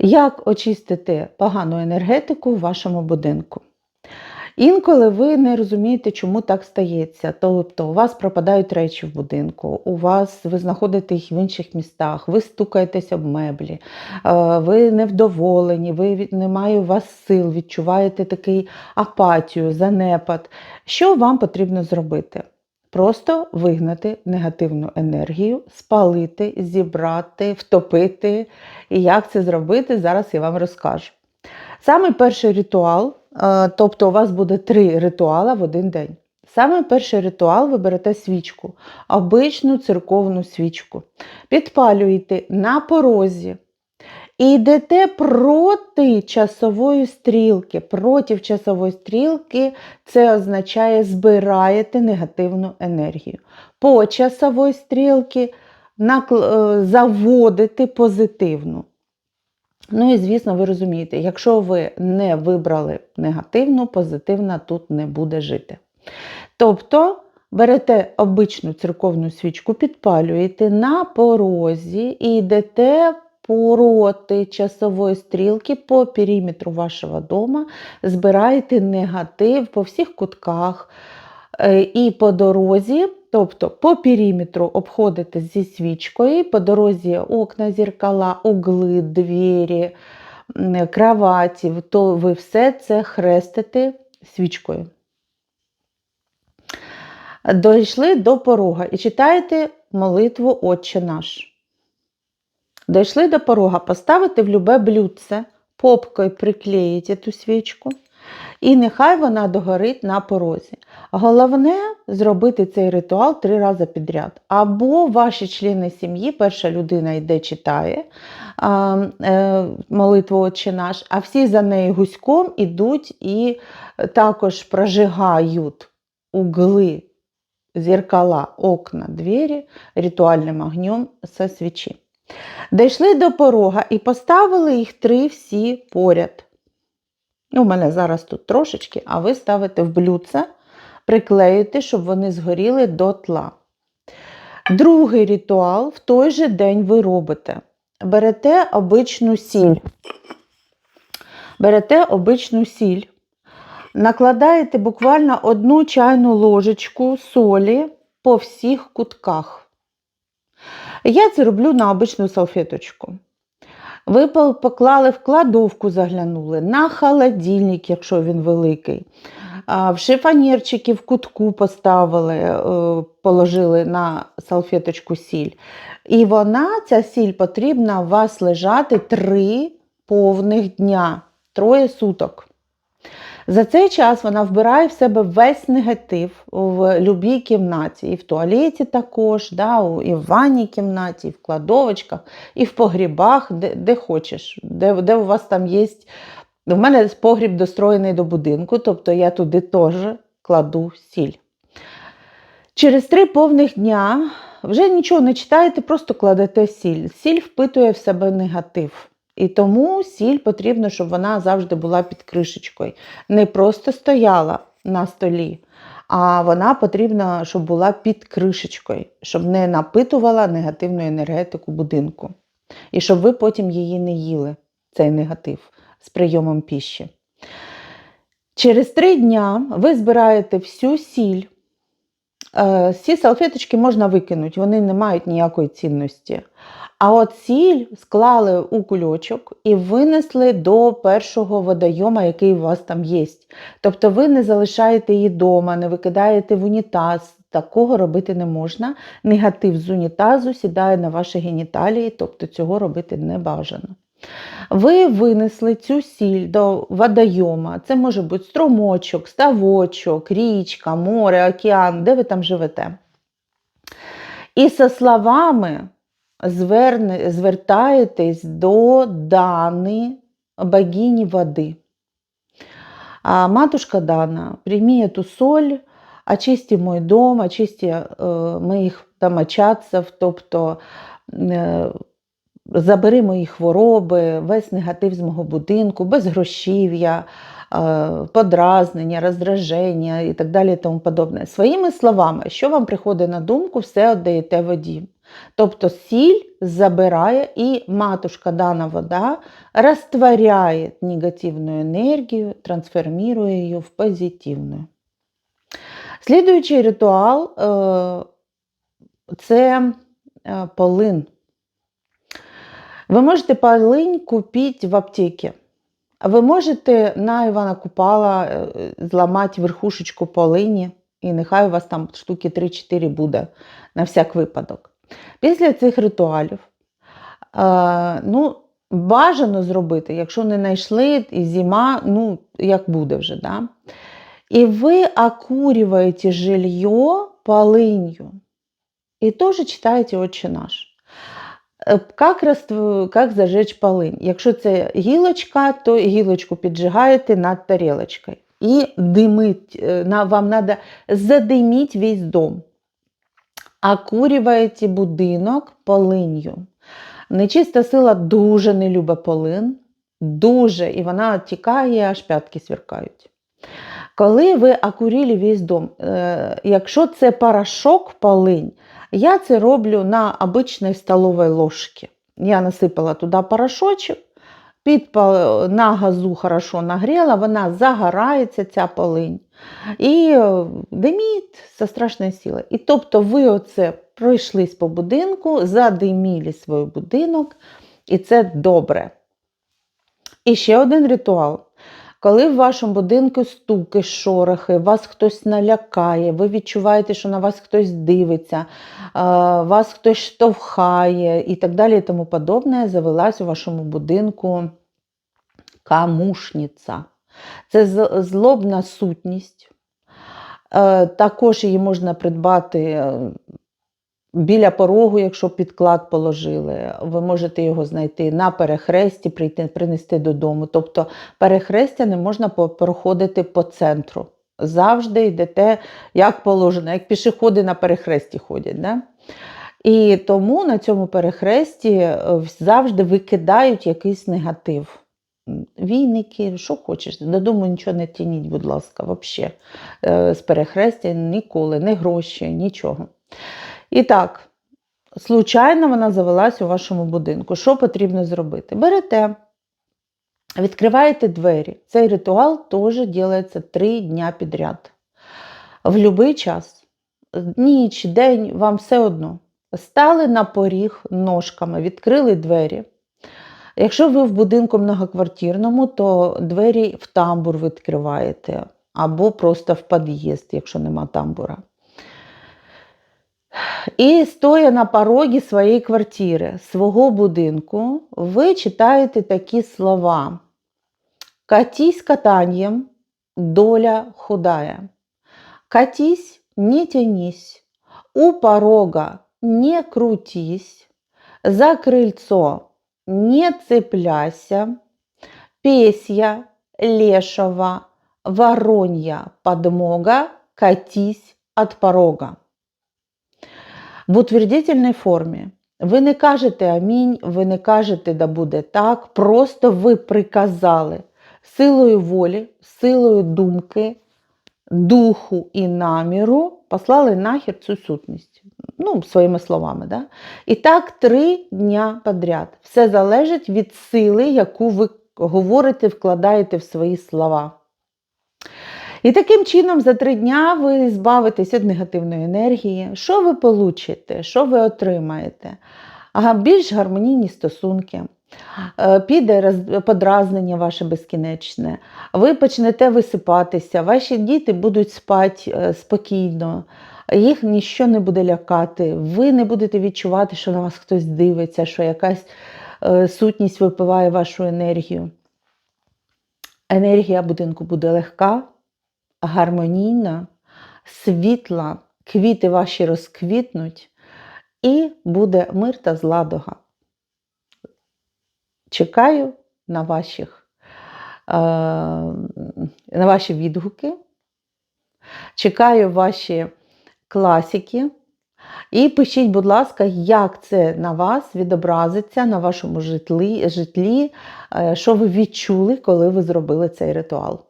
Як очистити погану енергетику в вашому будинку? Інколи ви не розумієте, чому так стається. Тобто у вас пропадають речі в будинку, у вас ви знаходите їх в інших містах, ви стукаєтесь об меблі, е, ви невдоволені, ви немає у вас сил, відчуваєте такий апатію, занепад. Що вам потрібно зробити? Просто вигнати негативну енергію, спалити, зібрати, втопити. І як це зробити, зараз я вам розкажу. Саме перший ритуал, е, тобто у вас буде три ритуали в один день. Саме перший ритуал ви берете свічку, обичну церковну свічку, підпалюєте на порозі і йдете проти часової стрілки. Проти часової стрілки це означає збираєте негативну енергію. По часовій стрілці накл- е, заводите позитивну. Ну і звісно, ви розумієте, якщо ви не вибрали негативну, позитивна тут не буде жити. Тобто берете обичну церковну свічку, підпалюєте на порозі і йдете проти часової стрілки по периметру вашого дому, збираєте негатив по всіх кутках е, і по дорозі. Тобто по периметру обходите зі свічкою, по дорозі окна, зеркала, угли, двері, м, кроваті, то ви все це хрестите свічкою. Дійшли до порога і читаєте молитву Отче наш. Дійшли до порога, поставите в любе блюдце, попкою приклеїте ту свічку, і нехай вона догорить на порозі. Головне зробити цей ритуал три рази підряд. Або ваші члени сім'ї, перша людина йде, читає а, е, молитву Отче наш, а всі за нею гуськом ідуть і також прожигають угли, зеркала, окна, двері ритуальним огнем со свічі. Дійшли до порога і поставили їх три всі поряд. Ну, У мене зараз тут трошечки, а ви ставите в блюдце, приклеюєте, щоб вони згоріли до тла. Другий ритуал в той же день ви робите. Берете обичну сіль. Берете обичну сіль, накладаєте буквально одну чайну ложечку солі по всіх кутках. Я це роблю на обичну салфеточку. Ви поклали в кладовку, заглянули, на холодильник, якщо він великий. В шифонірчики в кутку поставили, е, положили на салфеточку сіль. І вона, ця сіль, потрібна у вас лежати три повних дня, троє суток. За цей час вона вбирає в себе весь негатив в будь-якій кімнаті, і в туалеті також, да, і в ванній кімнаті, і в кладовочках, і в погрібах, де, де хочеш, де, де у вас там є. У мене погріб достроєний до будинку, тобто я туди теж кладу сіль. Через три повних дня вже нічого не читаєте, просто кладете сіль. Сіль впитує в себе негатив. І тому сіль потрібно, щоб вона завжди була під кришечкою. Не просто стояла на столі, а вона потрібна, щоб була під кришечкою, щоб не напитувала негативну енергетику будинку. І щоб ви потім її не їли, цей негатив з прийомом піші. Через три дня ви збираєте всю сіль. Е, Ці салфеточки можна викинути, вони не мають ніякої цінності. А от сіль склали у кульочок і винесли до першого водойома, який у вас там є. Тобто ви не залишаєте її вдома, не викидаєте в унітаз. Такого робити не можна. Негатив з унітазу сідає на ваші геніталії, тобто цього робити не бажано. Ви винесли цю сіль до водойома. Це може бути струмочок, ставочок, річка, море, океан, де ви там живете. І со словами зверне, звертаєтесь до Дани, богині води. А, матушка Дана, прими эту соль, очисти мой дом, очисти е, моїх домочадців, тобто е, забери мої хвороби, весь негатив з мого будинку, безгрошів'я, е, подразнення, роздраження і так далі. і тому подобне. Своїми словами, що вам приходить на думку, все віддаєте воді. Тобто сіль забирає і матушка дана вода растворяє негативну енергію, трансформує її в позитивну. Слідуючий ритуал е, це е, полин. Ви можете полинь купити в аптеці. А Ви можете на Івана Купала е, зламати верхушечку полині, і нехай у вас там штуки 3-4 буде на всяк випадок. Після цих ритуалів е, ну, бажано зробити, якщо не знайшли і зима, ну, як буде вже. Да? І ви окуриваєте жилье полынью. І теж читаєте «Отче наш». Е, раст- как зажечь полынь? Якщо це гілочка, то гілочку піджигаєте над тарілочкою. І димить, е, вам треба задиміть весь дом. Окурюєте будинок полинью. Нечиста сила дуже не любить полин, дуже, і вона тікає, аж п'ятки сверкають. Коли ви окурили весь дом, е, якщо це порошок полинь, я це роблю на обичній столовій ложці. Я насипала туди порошочок, під, на газу хорошо нагріла, вона загорається, ця полинь. І е, диміть зі страшною силою. І тобто ви оце пройшлись по будинку, задиміли свій будинок, і це добре. І ще один ритуал. Коли в вашому будинку стуки, шорохи, вас хтось налякає, ви відчуваєте, що на вас хтось дивиться, вас хтось штовхає і так далі і тому подобне, завелась у вашому будинку камушниця. Це злобна сутність. Е, Також її можна придбати е, біля порогу, якщо підклад положили. Ви можете його знайти на перехресті, прийти, принести додому. Тобто перехрестя не можна проходити по центру. Завжди йдете як положено, як пішоходи на перехресті ходять. Да? І тому на цьому перехресті е, завжди викидають якийсь негатив. Війники, що хочеш, додому нічого не тяніть, будь ласка, взагалі. З перехрестя ніколи, не гроші, нічого. І так, случайно вона завелась у вашому будинку. Що потрібно зробити? Берете, відкриваєте двері. Цей ритуал теж робиться три дня підряд. В будь-який час, ніч, день, вам все одно. Стали на поріг ножками, відкрили двері. Якщо ви в будинку многоквартирному, то двері в тамбур відкриваєте, або просто в під'їзд, якщо нема тамбура. І стоя на порогі своєї квартири, свого будинку, ви читаєте такі слова: Катись катаньем, доля худая. Катись, не тянись, у порога не крутись, за крыльцо не цепляйся, песья, лешего, воронья, подмога, катись от порога. В утвердительній формі. Ви не кажете амінь, ви не кажете да буде так, просто ви приказали силою волі, силою думки, духу і наміру послали нахер цю сутність. Ну, своїми словами. Да? І так три дня подряд. Все залежить від сили, яку ви говорите, вкладаєте в свої слова. І таким чином за три дня ви збавитесь від негативної енергії. Що ви получите? Що ви отримаєте? Ага, більш гармонійні стосунки. Е, Піде подразнення ваше безкінечне, ви почнете висипатися, ваші діти будуть спати е, спокійно, їх ніщо не буде лякати, ви не будете відчувати, що на вас хтось дивиться, що якась е, сутність випиває вашу енергію. Енергія будинку буде легка, гармонійна, світла, квіти ваші розквітнуть, і буде мир та зладога. Чекаю на, ваших, е, на ваші відгуки, чекаю ваші класики. І пишіть, будь ласка, як це на вас відобразиться на вашому житлі, житлі, е, що ви відчули, коли ви зробили цей ритуал.